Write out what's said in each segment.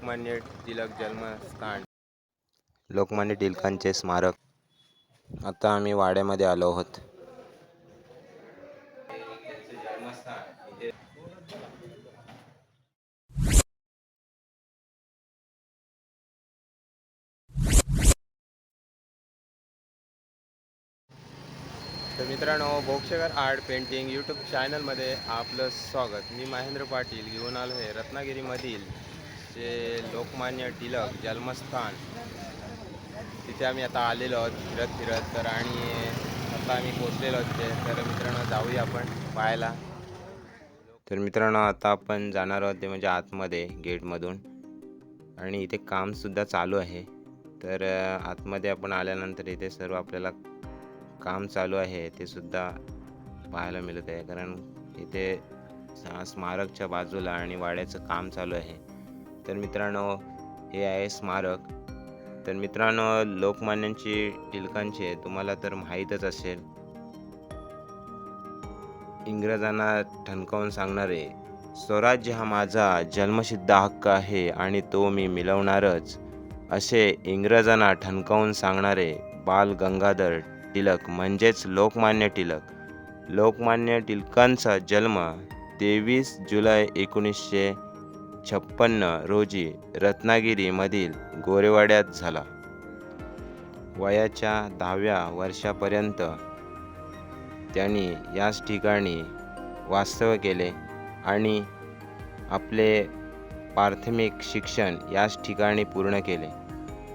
लोकमान्य टिळक जन्मस्थान. लोकमान्य टिळकांचे स्मारक. आता आम्ही वाड्यामध्ये आलो आहोत. तर मित्रांनो बोक्षकर आर्ट पेंटिंग यूट्यूब चॅनलमध्ये आपलं स्वागत. मी महेंद्र पाटील घेऊन आलो आहे रत्नागिरीमधील जे लोकमान्य टिळक जन्मस्थान तिथे आम्ही आता आलेलो आहोत फिरत फिरत. तर आणि आता आम्ही पोचलेलो आहोत ते तर मित्रांनो जाऊया आपण पाहायला. तर मित्रांनो आता आपण जाणार आहोत ते म्हणजे आतमध्ये गेटमधून. आणि इथे कामसुद्धा चालू आहे. तर आतमध्ये आपण आल्यानंतर इथे सर्व आपल्याला काम चालू आहे. ते सुद्धा पाहायला मिळत आहे. कारण इथे स्मारकच्या बाजूला आणि वाड्याचं काम चालू आहे. तर मित्रांनो हे आहे स्मारक. तर मित्रांनो लोकमान्यांची टिळकांचे तुम्हाला तर माहीतच असेल. इंग्रजांना ठणकावून सांगणारे स्वराज्य हा माझा जन्मसिद्ध हक्क आहे आणि तो मी मिळवणारच असे इंग्रजांना ठणकावून सांगणारे बाल गंगाधर टिळक म्हणजेच लोकमान्य टिळक. लोकमान्य टिळकांचा जन्म तेवीस जुलै एकोणीसशे छप्पन्न रोजी रत्नागिरीमधील गोरेवाड्यात झाला. वयाच्या दहाव्या वर्षापर्यंत त्यांनी याच ठिकाणी वास्तव्य केले आणि आपले प्राथमिक शिक्षण याच ठिकाणी पूर्ण केले.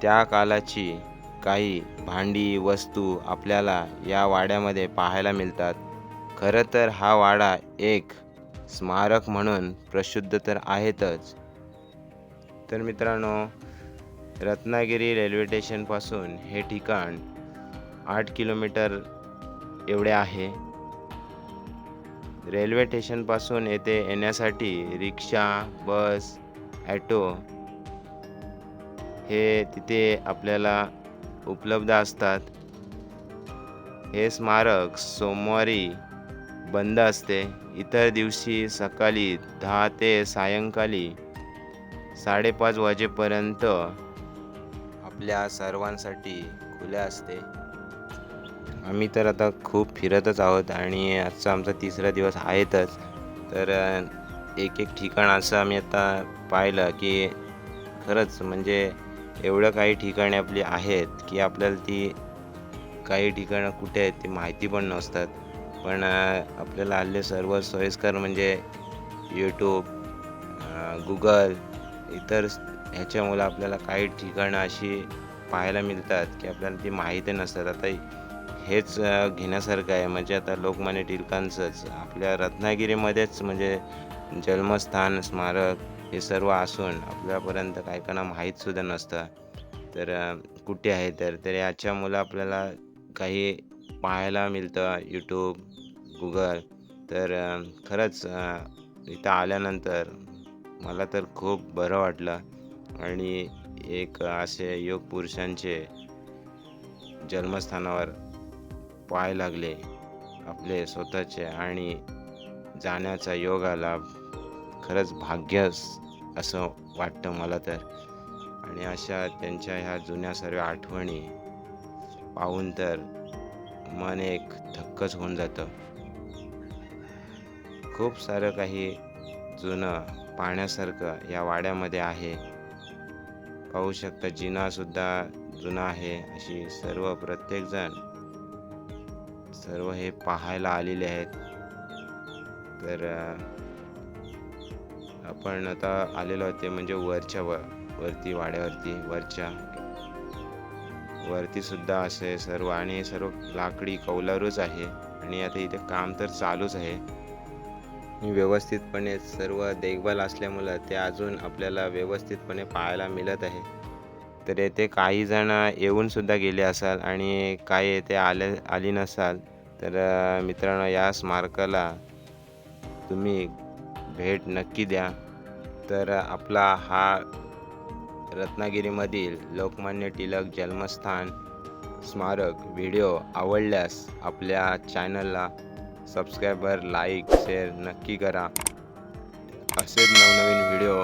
त्या कालाची काही भांडी वस्तू आपल्याला या वाड्यामध्ये पाहायला मिळतात. खरं तर हा वाडा एक स्मारक म्हणून प्रसिद्ध तर आहेतच. तर मित्रांनो रत्नागिरी रेल्वे स्टेशनपासून हे ठिकाण आठ किलोमीटर एवढे आहे. रेल्वे स्टेशनपासून येथे येण्यासाठी रिक्षा बस ॲटो हे तिथे आपल्याला उपलब्ध असतात. हे स्मारक सोमवारी बंद असते. इतर दिवशी सकाळी दहा ते सायंकाळी साडेपाच वाजेपर्यंत आपल्या सर्वांसाठी खुले असते. आम्ही तर आता खूप फिरतच आहोत आणि आजचा आमचा तिसरा दिवस आहेतच. तर एक एक ठिकाण असं आम्ही आता पाहिलं की खरंच म्हणजे एवढं काही ठिकाणे आपली आहेत की आपल्याला ती काही ठिकाणं कुठे आहेत ती माहिती पण नसतात. पण आपल्याला हल्ली सर्व सोयीस्कर म्हणजे यूट्यूब गुगल इतर ह्याच्यामुळं आपल्याला काही ठिकाणं अशी पाहायला मिळतात की आपल्याला ती माहिती नसतात. आता हेच घेण्यासारखं आहे. म्हणजे आता लोकमान्य टिळकांचंच आपल्या रत्नागिरीमध्येच म्हणजे जन्मस्थान स्मारक हे सर्व असून आपल्यापर्यंत काही काना माहीतसुद्धा नसतं. तर कुठे आहे तर तर याच्यामुळं आपल्याला काही पाहायला मिळतं यूट्यूब गुगल तर खरंच इथं आल्यानंतर मला तर खूप बरं वाटलं. आणि एक असे योग पुरुषांचे जन्मस्थानावर पाय लागले आपले स्वतःचे आणि जाण्याचा योग आला. खरंच भाग्य असं वाटतं मला तर. आणि अशा त्यांच्या ह्या जुन्या सर्व आठवणी पाहून तर मन एक थक्कच होऊन जातं. खूप सारं काही जुनं पाहण्यासारखं या वाड्यामध्ये आहे. पाहू शकता जिनासुद्धा जुना आहे. अशी सर्व प्रत्येकजण सर्व हे पाहायला आलेले आहेत. तर आपण आता आलेलो होते म्हणजे वरच्या वर वरती वाड्यावरती वरच्या. वरतीसुद्धा असे सर्व आणि सर्व लाकडी कौलारूच आहे. आणि आता इथे काम तर चालूच आहे. व्यवस्थितपणे सर्व देखभाल असल्यामुळं ते अजून आपल्याला व्यवस्थितपणे पाहायला मिळत आहे. तर येथे काही जण येऊनसुद्धा गेले असाल आणि काही येथे आले आली नसाल तर मित्रांनो या स्मारकाला तुम्ही भेट नक्की द्या. तर आपला हा रत्नागिरीमधील लोकमान्य टिळक जन्मस्थान स्मारक व्हिडिओ आवडल्यास आपल्या चॅनलला सबस्क्रायबर लाईक शेअर नक्की करा. असेच नवनवीन व्हिडिओ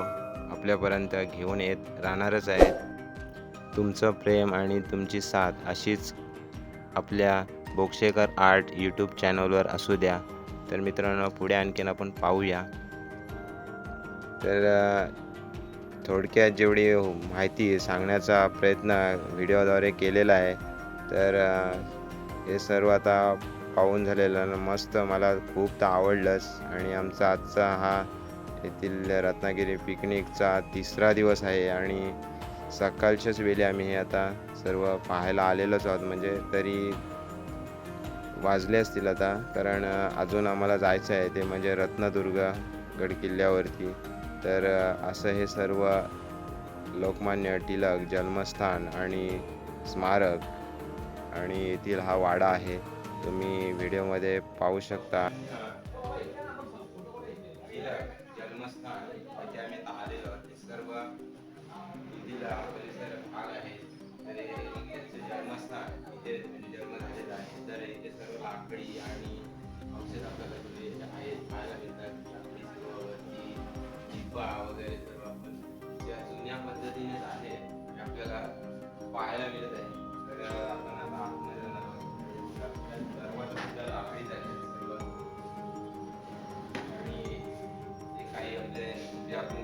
आपल्यापर्यंत घेऊन येत राहणारच आहेत. तुमचं प्रेम आणि तुमची साथ अशीच आपल्या बोक्षेकर आर्ट यूट्यूब चॅनलवर असू द्या. तर मित्रांनो पुढे आणखीन आपण पाहूया. तर थोडक्यात जेवढी माहिती सांगण्याचा प्रयत्न व्हिडिओद्वारे केलेला आहे तर हे सर्व आता पाहून झालेलं मस्त मला खूप तर आवडलंच. आणि आमचा आजचा हा येथील रत्नागिरी पिकनिकचा तिसरा दिवस आहे आणि सकाळच्याच वेळी आम्ही हे आता सर्व पाहायला आलेलोच आहोत. म्हणजे तरी वाजले असतील आता कारण अजून आम्हाला जायचं आहे ते म्हणजे रत्नदुर्ग गडकिल्ल्यावरती तर असं हे सर्व लोकमान्य टिळक जन्मस्थान आणि स्मारक आणि येथील हा वाडा आहे. तुम्ही व्हिडिओमध्ये पाहू शकता. जन्मस्थान सर्व आहे जन्मस्थान जन्म आहे तर इथे लाकडी आणि औषध आपल्याला आहेत पाहायला मिळतात वगैरे सर्व आपण ज्या जुन्या पद्धतीने आहे आपल्याला पाहायला मिळत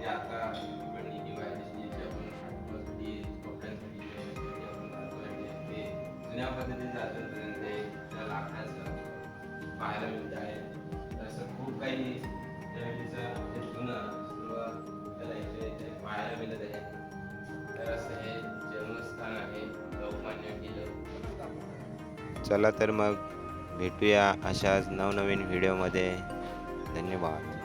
आता किंवा आपण कपड्यांसाठी आपण ते जुन्या पद्धतीचं ते त्या लाकडाचं पाहायला मिळत आहे असं खूप काही त्यावेळीचं जे जुनं इथे पाहायला मिळत आहे तर असं हे जन्मस्थान आहे लोकमान्य टिळक चला तर मग भेटूया अशाच नवनवीन व्हिडिओमध्ये धन्यवाद.